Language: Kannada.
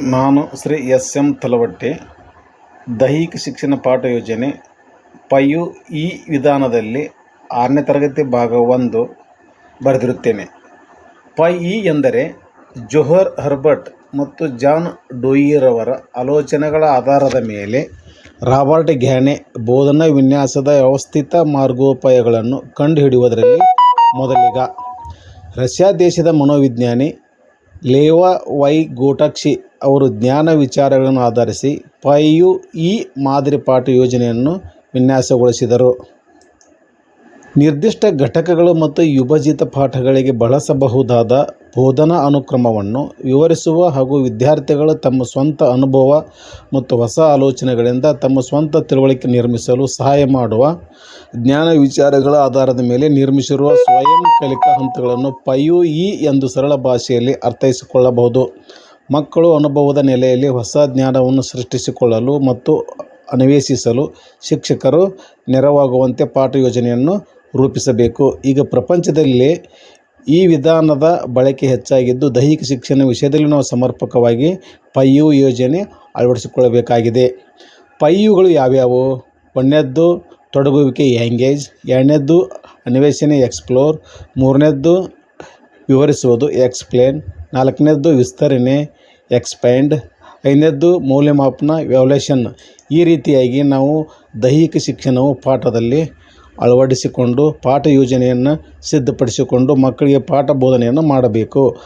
ನಾನು ಶ್ರೀ ಎಸ್ ಎಂ ತಲವಟ್ಟೆ, ದೈಹಿಕ ಶಿಕ್ಷಣ ಪಾಠ ಯೋಜನೆ, ಪಯು ಈ ವಿಧಾನದಲ್ಲಿ ಆರನೇ ತರಗತಿ ಭಾಗ ಒಂದು ಬರೆದಿರುತ್ತೇನೆ. ಪೈ ಇ ಎಂದರೆ ಜೊಹರ್ ಹರ್ಬರ್ಟ್ ಮತ್ತು ಜಾನ್ ಡೋಯಿರವರ ಆಲೋಚನೆಗಳ ಆಧಾರದ ಮೇಲೆ ರಾಬರ್ಟ್ ಘ್ಯಾನೆ ಬೋಧನಾ ವಿನ್ಯಾಸದ ವ್ಯವಸ್ಥಿತ ಮಾರ್ಗೋಪಾಯಗಳನ್ನು ಕಂಡುಹಿಡಿಯುವುದರಲ್ಲಿ ಮೊದಲಿಗ. ರಷ್ಯಾ ದೇಶದ ಮನೋವಿಜ್ಞಾನಿ ಲೇವಾ ವೈ ವೈಗೋಟಕ್ಷಿ ಅವರು ಜ್ಞಾನ ವಿಚಾರಗಳನ್ನು ಆಧರಿಸಿ ಪೈ ಯು ಇ ಮಾದರಿ ಪಾಠ ಯೋಜನೆಯನ್ನು ವಿನ್ಯಾಸಗೊಳಿಸಿದರು. ನಿರ್ದಿಷ್ಟ ಘಟಕಗಳು ಮತ್ತು ಯುಭಜಿತ ಪಾಠಗಳಿಗೆ ಬಳಸಬಹುದಾದ ಬೋಧನಾ ಅನುಕ್ರಮವನ್ನು ವಿವರಿಸುವ ಹಾಗೂ ವಿದ್ಯಾರ್ಥಿಗಳು ತಮ್ಮ ಸ್ವಂತ ಅನುಭವ ಮತ್ತು ಹೊಸ ಆಲೋಚನೆಗಳಿಂದ ತಮ್ಮ ಸ್ವಂತ ತಿಳುವಳಿಕೆ ನಿರ್ಮಿಸಲು ಸಹಾಯ ಮಾಡುವ ಜ್ಞಾನ ವಿಚಾರಗಳ ಆಧಾರದ ಮೇಲೆ ನಿರ್ಮಿಸಿರುವ ಸ್ವಯಂ ಕಲಿಕಾ ಹಂತಗಳನ್ನು ಪಯು ಇ ಎಂದು ಸರಳ ಭಾಷೆಯಲ್ಲಿ ಅರ್ಥೈಸಿಕೊಳ್ಳಬಹುದು. ಮಕ್ಕಳು ಅನುಭವದ ನೆಲೆಯಲ್ಲಿ ಹೊಸ ಜ್ಞಾನವನ್ನು ಸೃಷ್ಟಿಸಿಕೊಳ್ಳಲು ಮತ್ತು ಅನ್ವೇಷಿಸಲು ಶಿಕ್ಷಕರು ನೆರವಾಗುವಂತೆ ಪಾಠ ಯೋಜನೆಯನ್ನು ರೂಪಿಸಬೇಕು. ಈಗ ಪ್ರಪಂಚದಲ್ಲಿ ಈ ವಿಧಾನದ ಬಳಕೆ ಹೆಚ್ಚಾಗಿದ್ದು, ದೈಹಿಕ ಶಿಕ್ಷಣ ವಿಷಯದಲ್ಲಿ ನಾವು ಸಮರ್ಪಕವಾಗಿ ಪೈಯು ಯೋಜನೆ ಅಳವಡಿಸಿಕೊಳ್ಳಬೇಕಾಗಿದೆ. ಪೈಯುಗಳು ಯಾವ್ಯಾವು? ಒಂದನೇದ್ದು, ತೊಡಗುವಿಕೆ ಎಂಗೇಜ್ ಎರಡನೇದ್ದು, ಅನ್ವೇಷಣೆ ಎಕ್ಸ್ಪ್ಲೋರ್, ಮೂರನೇದ್ದು, ವಿವರಿಸುವುದು ಎಕ್ಸ್ಪ್ಲೇನ್, ನಾಲ್ಕನೇದ್ದು, ವಿಸ್ತರಣೆ ಎಕ್ಸ್ಪ್ಯಾಂಡ್. ಐದನೇದ್ದು ಮೌಲ್ಯಮಾಪನ ವ್ಯಾಲ್ಯೂಯೇಷನ್ ಈ ರೀತಿಯಾಗಿ ನಾವು ದೈಹಿಕ ಶಿಕ್ಷಣವು ಪಾಠದಲ್ಲಿ ಅಳವಡಿಸಿಕೊಂಡು ಪಾಠ ಯೋಜನೆಯನ್ನು ಸಿದ್ಧಪಡಿಸಿಕೊಂಡು ಮಕ್ಕಳಿಗೆ ಪಾಠ ಬೋಧನೆಯನ್ನು ಮಾಡಬೇಕು.